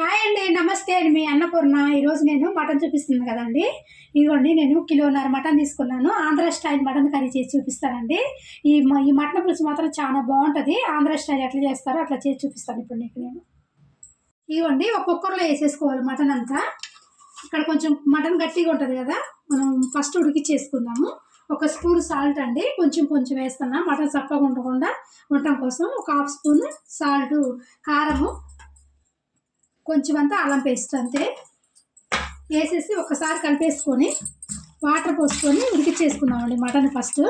Hi అండి నమస్తే అండి. మీ అన్నపూర్ణ. ఈరోజు నేను మటన్ చూపిస్తుంది కదండి. ఇదిగోండి నేను కిలోన్నర మటన్ తీసుకున్నాను. ఆంధ్ర స్టైల్ మటన్ కర్రీ చేసి చూపిస్తానండి. ఈ మ- ఈ మటన్ పులుసు మాత్రం చాలా బాగుంటుంది. ఆంధ్ర స్టైల్ ఎట్లా చేస్తారో అట్లా చేసి చూపిస్తాను ఇప్పుడు నీకు నేను. ఇదిగోండి ఒక కుక్కర్లో వేసేసుకోవాలి మటన్ అంతా. ఇక్కడ కొంచెం మటన్ గట్టిగా ఉంటుంది కదా. మనం ఫస్ట్ ఉడికిచ్చేసుకుందాము. ఒక స్పూన్ సాల్ట్ అండి. కొంచెం కొంచెం వేస్తున్నా. మటన్ చప్పగా ఉండకుండా ఉండటం కోసం ఒక హాఫ్ స్పూన్ సాల్ట్ కారము కొంచెం అంతా అల్లం పేస్ట్ అంతే. వేసేసి ఒకసారి కలిపేసుకొని వాటర్ పోసుకొని ఉడికిచ్చేసుకున్నామండి మటన్ ఫస్ట్.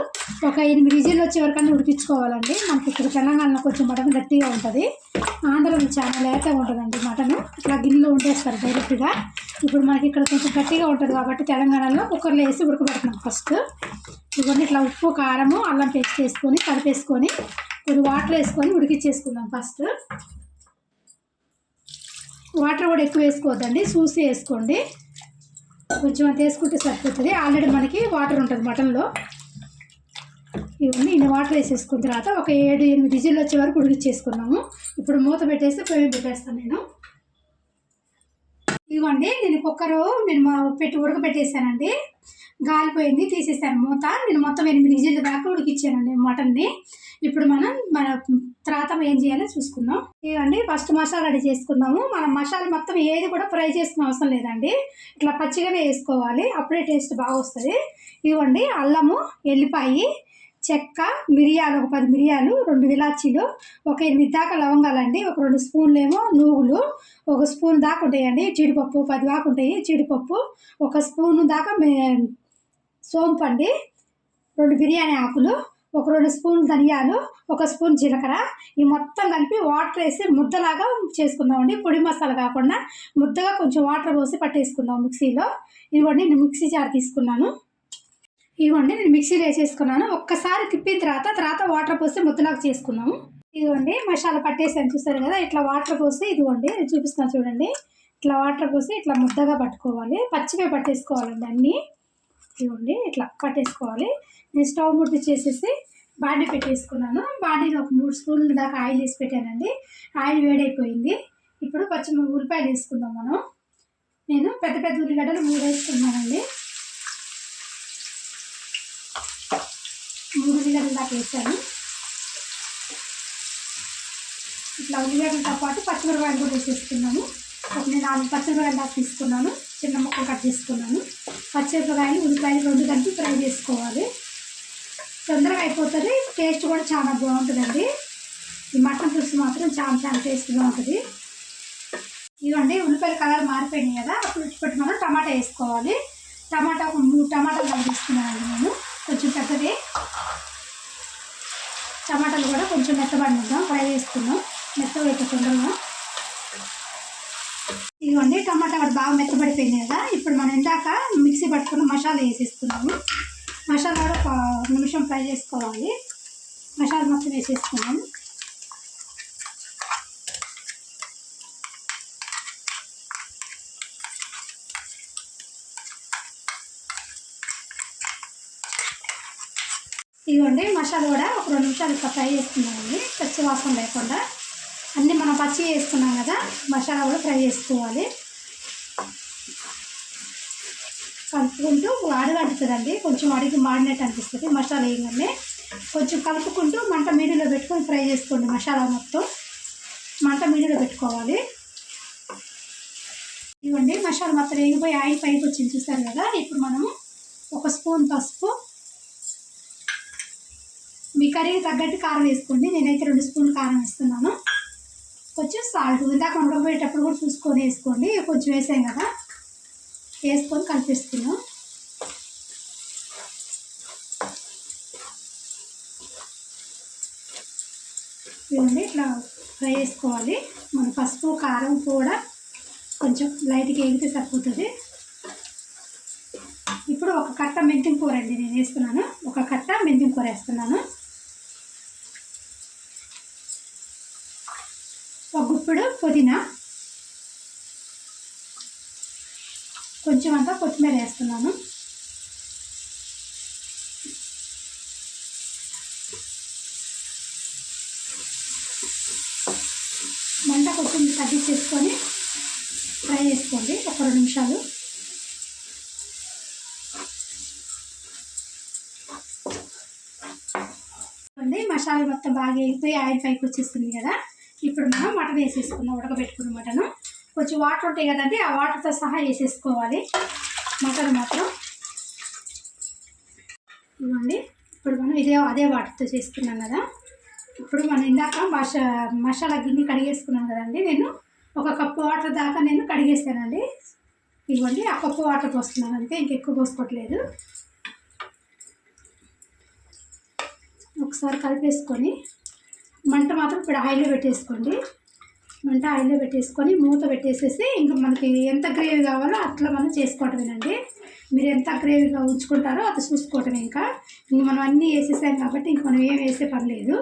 ఒక ఎనిమిది విజిల్ వచ్చే వరకు ఉడికించుకోవాలండి. మనకి ఇక్కడ తెలంగాణలో కొంచెం మటన్ గట్టిగా ఉంటుంది. ఆంధ్రలో చాలా లేతగా ఉంటుందండి మటన్. ఇట్లా గిన్నెలో ఉండేస్తారు డైరెక్ట్గా. ఇప్పుడు మనకి ఇక్కడ కొంచెం గట్టిగా ఉంటుంది కాబట్టి తెలంగాణలో కుక్కర్లో వేసి ఉడకబెడుతున్నాం ఫస్ట్. ఇవన్నీ ఇట్లా ఉప్పు కారము అల్లం పేస్ట్ వేసుకొని కలిపేసుకొని కొన్ని వాటర్ వేసుకొని ఉడికించేసుకుందాం ఫస్ట్. వాటర్ కూడా ఎక్కువ వేసుకోవద్దండి చూసి వేసుకోండి. కొంచెం అంత వేసుకుంటే సరిపోతుంది. ఆల్రెడీ మనకి వాటర్ ఉంటుంది మటన్లో. ఇవన్నీ ఇన్ని వాటర్ వేసేసుకున్న తర్వాత ఒక ఏడు ఎనిమిది విజిల్ వచ్చే వరకు ఉడికిచ్చేసుకున్నాము. ఇప్పుడు మూత పెట్టేసి పొయ్యి పెట్టేస్తాను నేను. ఇదిగోండి నేను కుక్కరు నేను మా- పెట్టి ఉడకబెట్టేసానండి. గాలిపోయింది తీసేసాను. మూత నేను మొత్తం ఎనిమిది విజిల్ దాకా ఉడికిచ్చానండి మటన్ని. ఇప్పుడు మనం మన తర్వాత ఏం చేయాలో చూసుకుందాం. ఇవ్వండి ఫస్ట్ మసాలా రెడీ చేసుకుందాము. మనం మసాలా మొత్తం ఏది కూడా ఫ్రై చేసుకునే అవసరం లేదండి. ఇట్లా పచ్చిగానే వేసుకోవాలి అప్పుడే టేస్ట్ బాగా వస్తుంది. ఇవ్వండి అల్లము ఎల్లిపాయి చెక్క మిరియాలు ఒక పది మిరియాలు రెండు ఇలాచీలు ఒక ఎనిమిది దాకా లవంగాలండి ఒక రెండు స్పూన్లు ఏమో నువ్వులు ఒక స్పూన్ దాకా ఉంటాయండి జీడిపప్పు పది దాకా ఉంటాయి జీడిపప్పు ఒక స్పూన్ దాకా మే- సోంపు అండి రెండు బిర్యానీ ఆకులు ఒక రెండు స్పూన్ ధనియాలు ఒక స్పూన్ జీలకర్ర ఈ మొత్తం కలిపి వాటర్ వేసి ముద్దలాగా చేసుకుందామండి పొడి మసాలా కాకుండా ముద్దగా కొంచెం వాటర్ పోసి పట్టేసుకుందాం మిక్సీలో. ఇదిగోండి నేను మిక్సీ జార్ తీసుకున్నాను. ఇదిగోండి నేను మిక్సీలో వేసేసుకున్నాను. ఒక్కసారి తిప్పిన తర్వాత తర్వాత వాటర్ పోసి ముద్దలాగా చేసుకున్నాము. ఇదిగోండి మసాలా పట్టేసాను చూస్తారు కదా ఇట్లా వాటర్ పోసి ఇదిగోండి చూపిస్తున్నాను చూడండి. ఇట్లా వాటర్ పోసి ఇట్లా ముద్దగా పట్టుకోవాలి. పచ్చివే పట్టేసుకోవాలండి అన్నీ. ఇదిగోండి ఇట్లా పట్టేసుకోవాలి. నేను స్టవ్ ముద్ద చేసేసి బాడీ పెట్టేసుకున్నాను. బాడీలో ఒక మూడు స్పూన్ల దాకా ఆయిల్ వేసి పెట్టానండి. ఆయిల్ వేడైపోయింది. ఇప్పుడు పచ్చి ఉల్లిపాయలు వేసుకుందాం మనం. నేను పెద్ద పెద్ద ఉల్లిగడ్డలు మూడు వేసుకున్నానండి. మూడు ఉల్లిగడ్డలు దాకా వేసాను. ఇట్లా ఉల్లిగడ్డలతో పాటు పచ్చిమిరపకాయలు కూడా వేసేసుకున్నాము ఒక నేను నాలుగు పచ్చిమిరపకాయలు దాకా తీసుకున్నాను. చిన్న ముక్కలు కట్ చేసుకున్నాను. పచ్చిమిరపకాయలు ఉల్లిపాయలు రెండు కలిపి ఫ్రై చేసుకోవాలి. తొందరగా అయిపోతుంది. టేస్ట్ కూడా చాలా బాగుంటుందండి. ఈ మటన్ పులుసు మాత్రం చాలా చాలా టేస్ట్గా ఉంటుంది ఇవ్వండి ఉల్లిపాయల కలర్ మారిపోయినాయి కదా. అప్పుడు ఇప్పటి మనం టమాటా వేసుకోవాలి. టమాటా ఒక మూడు టమాటాలు కలిపిస్తున్నాను నేను. కొంచెం టమాటాలు కూడా కొంచెం మెత్తబడిద్దాం ఫ్రై చేసుకున్నాం మెత్త అయితే ఇదిగోండి టమాటా కూడా బాగా మెత్తబడిపోయింది కదా. ఇప్పుడు మనం ఇందాక మిక్సీ పట్టుకున్న మసాలా వేసేస్తున్నాము. మసాలా కూడా నిమిషం ఫ్రై చేసుకోవాలి. మసాలా మొత్తం వేసేసుకున్నాం ఇదిగోండి మసాలా కూడా ఒక రెండు నిమిషాలు ఇట్లా ఫ్రై చేసుకున్నామండి పచ్చి వాసన లేకుండా. అన్నీ మనం పచ్చి వేసుకున్నాం కదా మసాలా కూడా ఫ్రై చేసుకోవాలి. కలుపుకుంటూ అడుగంటుతుందండి కొంచెం అడిగి మాడినట్టు అనిపిస్తుంది. మసాలా వేయగానే కొంచెం కలుపుకుంటూ మంట మీడియంలో పెట్టుకొని ఫ్రై చేసుకోండి మసాలా మొత్తం. మంట మీడియంలో పెట్టుకోవాలి. ఇవ్వండి మసాలా మొత్తం వేగిపోయి ఆయిల్ పైకి వచ్చింది. చూస్తారు కదా? ఇప్పుడు మనము ఒక స్పూన్ పసుపు కర్రీకి తగ్గట్టు కారం వేసుకోండి. నేనైతే రెండు స్పూన్లు కారం వేస్తున్నాను. కొంచెం సాల్ట్ ఇందాక ఉడకబోయేటప్పుడు కూడా చూసుకొని వేసుకోండి. కొంచెం వేసాం కదా. వేసుకొని కలిపిస్తున్నాం ఇవ్వండి ఇట్లా ఫ్రై చేసుకోవాలి. మన పసుపు కారం కూడా కొంచెం లైట్గా ఎగితే సరిపోతుంది. ఇప్పుడు ఒక కట్ట మెంతిం కూర అండి నేను వేస్తున్నాను. ఒక కట్ట మెంతిం కూర వేస్తున్నాను. ఇప్పుడు పుదీనా. కొంచెం అంతా కొత్తిమీర వేస్తున్నాను. మంట కొంచెం తగ్గించేసుకొని రెండు నిమిషాలు. అండి మసాలా మొత్తం బాగా వేగిపోయి ఆయిల్ పైకి వచ్చేస్తుంది కదా. ఇప్పుడు మనం మటన్ వేసేసుకుందాం ఉడకబెట్టుకున్న మటన్. కొంచెం వాటర్ ఉంటాయి కదండి ఆ వాటర్తో సహా వేసేసుకోవాలి. మటన్ మాత్రం. ఇవ్వండి. ఇప్పుడు మనం ఇదే అదే వాటర్తో చేసుకున్నాం కదా. ఇప్పుడు మనం ఇందాక మసా మసాలా గిన్నె కడిగేసుకున్నాం కదండి. నేను ఒక కప్పు వాటర్ దాకా నేను కడిగేసానండి ఇవ్వండి ఆ కప్పు వాటర్ పోస్తున్నాను అంతే ఇంకెక్కువ పోసుకోవట్లేదు. ఒకసారి కలిపేసుకొని మంట మాత్రం ఇప్పుడు ఆయిల్లో పెట్టేసుకోండి. మంట ఆయిల్లో పెట్టేసుకొని మూత పెట్టేసేసి ఇంకా మనకి ఎంత గ్రేవీ కావాలో అట్లా మనం చేసుకోవటమేనండి. మీరు ఎంత గ్రేవీగా ఉంచుకుంటారో అది చూసుకోవటమే ఇంకా. ఇంక మనం అన్నీ వేసేసాం కాబట్టి ఇంక మనం ఏం వేసే పని లేదు.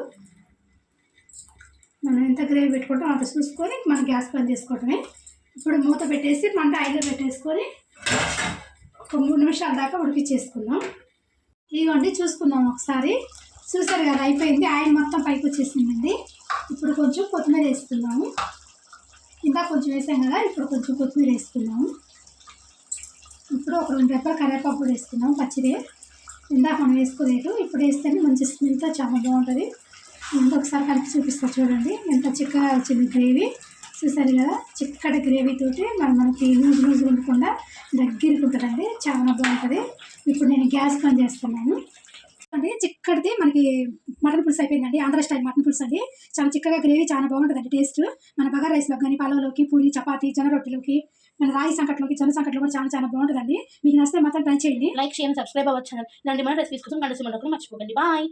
మనం ఎంత గ్రేవీ పెట్టుకుంటామో అంత చూసుకొని మనం గ్యాస్ బంద్ చేసుకోవటమే. ఇప్పుడు మూత పెట్టేసి మంట ఆయిల్లో పెట్టేసుకొని ఒక మూడు నిమిషాల దాకా ఉడికిచ్చేసుకుందాం. ఇదిగోండి చూసుకుందాం ఒకసారి. చూసారు కదా అయిపోయింది. ఆయిల్ మొత్తం పైకి వచ్చేసిందండి. ఇప్పుడు కొంచెం కొత్తిమీర వేస్తున్నాము. ఇంకా కొంచెం వేసాం కదా ఇప్పుడు కొంచెం కొత్తిమీర వేస్తున్నాము. ఇప్పుడు ఒక రెండు రెప్పలు కరివేపాకు కూడా వేసుకుందాం పచ్చిదే. ఇందాక మనం వేసుకోలేదు ఇప్పుడు వేస్తేనే మంచి స్మెల్తో చాలా బాగుంటుంది. ముందు ఒకసారి కలిపి చూపిస్తా చూడండి. ఎంత చిక్కగా వచ్చింది గ్రేవీ. చూసారు కదా చిక్కటి గ్రేవీ తోటి మరి మనకి నూజు నూజు ఉండకుండా దగ్గరికి ఉంటుందండి. చాలా బాగుంటుంది. ఇప్పుడు నేను గ్యాస్ బంద్ చేస్తున్నాను. అండి చిక్కడిది మనకి మటన్ పులుసు అయిపోయిందండి. ఆంధ్ర స్టైల్ మటన్ పులుసు అండి. చాలా చిక్కగా గ్రేవీ చాలా బాగుంటుందండి టేస్ట్. మన బగారా రైస్లో కానీ పలావ్లోకి పూరి చపాతి జొన్న రొట్టెలోకి మన రాగి సంకట్లోకి జొన్న సంకట్లో కూడా చాలా చాలా బాగుంటుందండి. మీకు నచ్చితే మాత్రం ట్రై చేయండి. లైక్ షేర్ సబ్స్క్రైబ్ అవ్వచ్చు ఛానల్ ఇలాంటి మన రెసిపీస్ కోసం కలిసి సిమెంట్ మర్చిపోకండి. బాయ్.